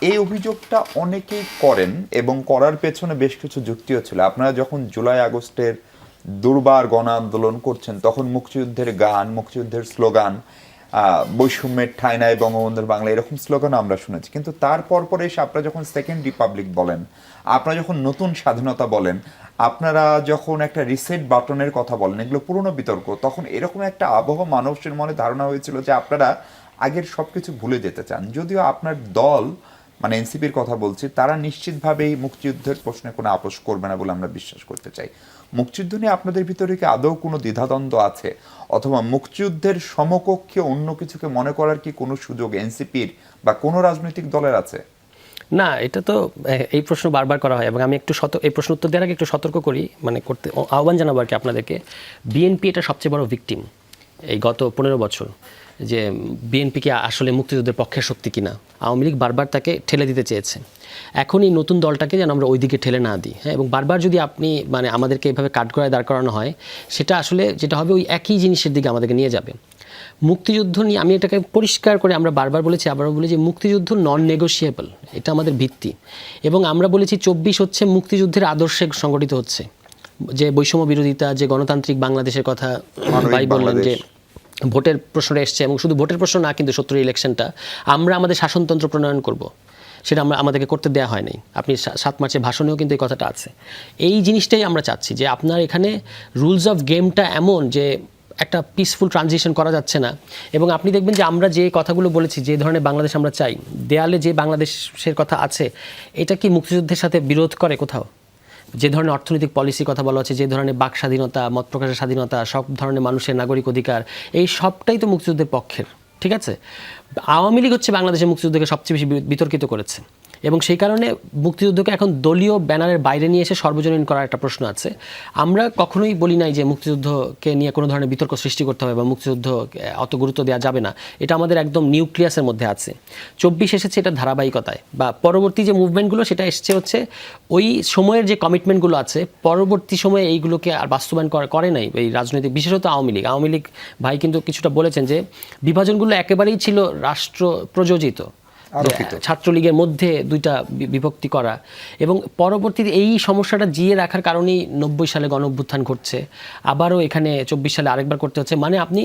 এই অভিযোগটা অনেকেই করেন এবং করার পেছনে বেশ কিছু যুক্তিও ছিল। আপনারা যখন জুলাই আগস্টের দুর্বার গণ আন্দোলন করছেন তখন মুক্তিযুদ্ধের গান মুক্তিযুদ্ধের স্লোগান বৈষম্যের ঠাঁই নাই বঙ্গবন্ধুর বাংলা এরকম স্লোগান আমরা শুনেছি। কিন্তু তারপর পরে এসে আপনারা যখন সেকেন্ড রিপাবলিক বলেন আপনারা যখন নতুন স্বাধীনতা বলেন আপনারা যখন একটা রিসেট বাটনের কথা বলেন এগুলো পুরনো বিতর্ক তখন এরকম একটা আবহ মানুষের মনে ধারণা হয়েছিল যে আপনারা আগের সবকিছু ভুলে যেতে চান। যদিও আপনার দল মানে এনসিপির কথা বলছি, তারা নিশ্চিতভাবেই মুক্তিযুদ্ধের প্রশ্নে কোনো আপোষ করবে না বলে আমরা বিশ্বাস করতে চাই। মুক্তিযুদ্ধ নিয়ে আপনাদের ভিতরে কি আদৌ কোনো দ্বিধাদ্বন্দ্ব আছে? অথবা মুক্তিযুদ্ধের সমকক্ষে অন্য কিছুকে মনে করার কি কোনো সুযোগ এনসিপির বা কোনো রাজনৈতিক দলের আছে? না, এটা তো এই প্রশ্ন বারবার করা হয় এবং আমি একটু সত, এই প্রশ্ন উত্তর দেওয়ার আগে একটু সতর্ক করি মানে করতে, আহ্বান জানাব আর কি আপনাদেরকে। বিএনপি এটা সবচেয়ে বড় ভিকটিম এই গত পনেরো বছর যে বিএনপি কি আসলে মুক্তিযুদ্ধের পক্ষের শক্তি কিনা, আওয়ামী লীগ বারবার তাকে ঠেলে দিতে চেয়েছে। এখন এই নতুন দলটাকে যেন আমরা ওইদিকে ঠেলে না দিই। হ্যাঁ এবং বারবার যদি আপনি মানে আমাদেরকে এভাবে কাঠগড়ায় দাঁড় করানো হয়, সেটা আসলে যেটা হবে ওই একই জিনিসের দিকে আমাদেরকে নিয়ে যাবে। মুক্তিযুদ্ধ নিয়ে আমি এটাকে পরিষ্কার করে আমরা বারবার বলেছি, আবারও বলি যে মুক্তিযুদ্ধ নন নেগোশিয়েবল এটা আমাদের ভিত্তি। এবং আমরা বলেছি চব্বিশ হচ্ছে মুক্তিযুদ্ধের আদর্শে সংগঠিত হচ্ছে। যে বৈষম্য বিরোধিতা যে গণতান্ত্রিক বাংলাদেশের কথা ভাই বললেন যে ভোটের প্রশ্নটা এসছে এবং শুধু ভোটের প্রশ্ন না কিন্তু সত্তর ইলেকশনটা আমরা আমাদের শাসনতন্ত্র প্রণয়ন করব। সেটা আমরা আমাদেরকে করতে দেওয়া হয় নাই। আপনি সাত মার্চের ভাষণেও কিন্তু এই কথাটা আছে। এই জিনিসটাই আমরা চাচ্ছি যে আপনার এখানে রুলস অফ গেমটা এমন যে একটা পিসফুল ট্রানজিশন করা যাচ্ছে না। এবং আপনি দেখবেন যে আমরা যে কথাগুলো বলেছি যে ধরনের বাংলাদেশ আমরা চাই দেয়ালে যে বাংলাদেশের কথা আছে এটা কি মুক্তিযুদ্ধের সাথে বিরোধ করে কোথাও? যে ধরনের অর্থনৈতিক পলিসি কথা বলা হচ্ছে, যে ধরনের বাক স্বাধীনতা, মত প্রকাশের স্বাধীনতা, সব ধরনের মানুষের নাগরিক অধিকার, এই সবটাই তো মুক্তিযুদ্ধের পক্ষের, ঠিক আছে? আওয়ামী লীগ হচ্ছে বাংলাদেশের মুক্তিযুদ্ধকে সবচেয়ে বেশি বিতর্কিত করেছে। এবং সেই কারণে মুক্তিযুদ্ধকে এখন দলীয় ব্যানারের বাইরে নিয়ে এসে সর্বজনীন করার একটা প্রশ্ন আছে। আমরা কখনোই বলি নাই যে মুক্তিযুদ্ধকে নিয়ে কোনো ধরনের বিতর্ক সৃষ্টি করতে হবে বা মুক্তিযুদ্ধ অত গুরুত্ব দেওয়া যাবে না। এটা আমাদের একদম নিউক্লিয়াসের মধ্যে আছে। চব্বিশ এসেছে এটা ধারাবাহিকতায় বা পরবর্তী যে মুভমেন্টগুলো, সেটা এসছে হচ্ছে ওই সময়ের যে কমিটমেন্টগুলো আছে, পরবর্তী সময়ে এইগুলোকে আর বাস্তবায়ন করা- করে নাই এই রাজনৈতিক, বিশেষত আওয়ামী লীগ। আওয়ামী লীগ ভাই কিন্তু কিছুটা বলেছেন যে, বিভাজনগুলো একেবারেই ছিল রাষ্ট্র প্রযোজিত। ছাত্রলীগের মধ্যে দুইটা বিভক্তি করা। এবং পরবর্তীতে এই সমস্যাটা জিয়ে রাখার কারণেই নব্বই সালে গণ অভ্যুত্থান ঘটছে। আবারও এখানে চব্বিশ সালে আরেকবার করতে হচ্ছে। মানে আপনি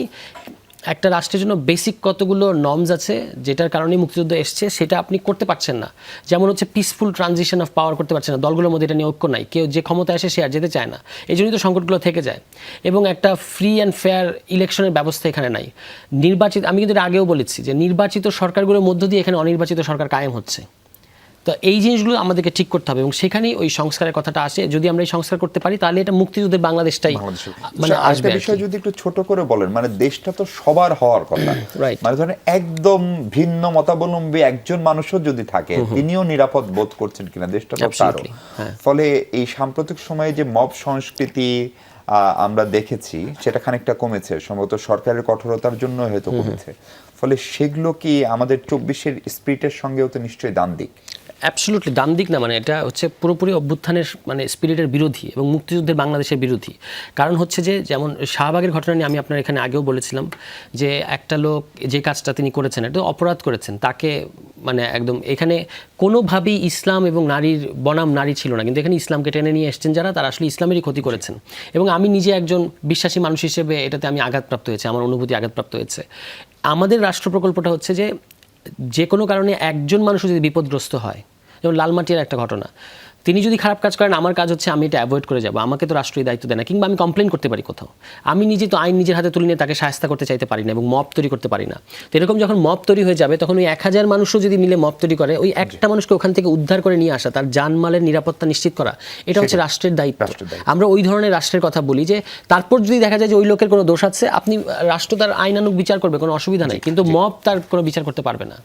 একটা রাষ্ট্রের জন্য বেসিক কতগুলো নর্মস আছে, যেটার কারণে মুক্তিযুদ্ধ এসছে, সেটা আপনি করতে পারছেন না। যেমন হচ্ছে পিসফুল ট্রানজিশন অফ পাওয়ার করতে পারছেন না, দলগুলোর মধ্যে এটা নিয়ে ঐক্য নাই। কেউ যে ক্ষমতা আসে, সে আর যেতে চায় না। এই জন্যই তো সংকটগুলো থেকে যায়। এবং একটা ফ্রি অ্যান্ড ফেয়ার ইলেকশনের ব্যবস্থা এখানে নাই। নির্বাচিত আমি কিন্তু আগেও বলেছি যে নির্বাচিত সরকারগুলোর মধ্য দিয়ে এখানে অনির্বাচিত সরকার কায়েম হচ্ছে। তো এই জিনিসগুলো আমাদেরকে ঠিক করতে হবে এবং সেখানেই ওই সংস্কারের কথাটা আসে। যদি আমরা এই সংস্কার করতে পারি তাহলে এটা মুক্তিযুদ্ধের বাংলাদেশটাই মানে আচ্ছা, আসবে বিষয় যদি একটু ছোট করে বলেন মানে দেশটা তো সবার হওয়ার কথা। Right. মানে ধরেন একদম ভিন্ন মতাবলম্বী একজন মানুষও যদি থাকে তিনিও নিরাপদ বোধ করছেন কিনা? দেশটা তো তারও। হ্যাঁ। ফলে এই সাম্প্রতিক সময়ে যে মব সংস্কৃতি আহ, আমরা দেখেছি সেটা খানিকটা কমেছে। সম্ভবত সরকারের কঠোরতার জন্য হয়তো কমেছে। ফলে সেগুলো কি আমাদের চব্বিশের স্পিরিটের সঙ্গেও তো নিশ্চয়ই দান দিক। অ্যাবসলুটলি ডান দিক না মানে এটা হচ্ছে পুরোপুরি অভ্যুত্থানের মানে স্পিরিটের বিরোধী এবং মুক্তিযুদ্ধের বাংলাদেশের বিরোধী। কারণ হচ্ছে যে, যেমন শাহবাগের ঘটনা নিয়ে আমি আপনার এখানে আগেও বলেছিলাম যে, একটা লোক যে কাজটা তিনি করেছেন এটা অপরাধ করেছেন, তাকে মানে একদম এখানে কোনোভাবেই ইসলাম এবং নারীর বনাম নারী ছিল না, কিন্তু এখানে ইসলামকে টেনে নিয়ে এসছেন যারা, তারা আসলে ইসলামেরই ক্ষতি করেছেন। এবং আমি নিজে একজন বিশ্বাসী মানুষ হিসেবে এটাতে আমি আঘাতপ্রাপ্ত হয়েছে, আমার অনুভূতি আঘাতপ্রাপ্ত হয়েছে। আমাদের রাষ্ট্র প্রকল্পটা হচ্ছে যে যে কোনো কারণে একজন মানুষ যদি বিপদগ্রস্ত হয় যেমন লালমাটিয়ার একটা ঘটনা। তিনি যদি খারাপ কাজ করেন আমার কাজ হচ্ছে আমি এটা অ্যাভয়েড করে যাব। আমাকে তো রাষ্ট্রীয় দায়িত্ব দেয় না কিংবা আমি কমপ্লেন করতে পারি কোথাও। আমি নিজে তো আইন নিজের হাতে তুলে নিয়ে তাকে সাহায্য করতে চাইতে পারি না এবং মপ তৈরি করতে পারি না। তো এরকম যখন মপ তৈরি হয়ে যাবে তখন ওই এক হাজার মানুষও যদি মিলে মপ তৈরি করে ওই একটা মানুষকে ওখান থেকে উদ্ধার করে নিয়ে আসা তার জানমালের নিরাপত্তা নিশ্চিত করা এটা হচ্ছে রাষ্ট্রের দায়িত্ব। আমরা ওই ধরনের রাষ্ট্রের কথা বলি যে তারপর যদি দেখা যায় যে ওই লোকের কোনো দোষ আছে আপনি রাষ্ট্র তার আইনানুক বিচার করবে কোনো অসুবিধা নেই। কিন্তু মব তার কোনো বিচার করতে পারবে না।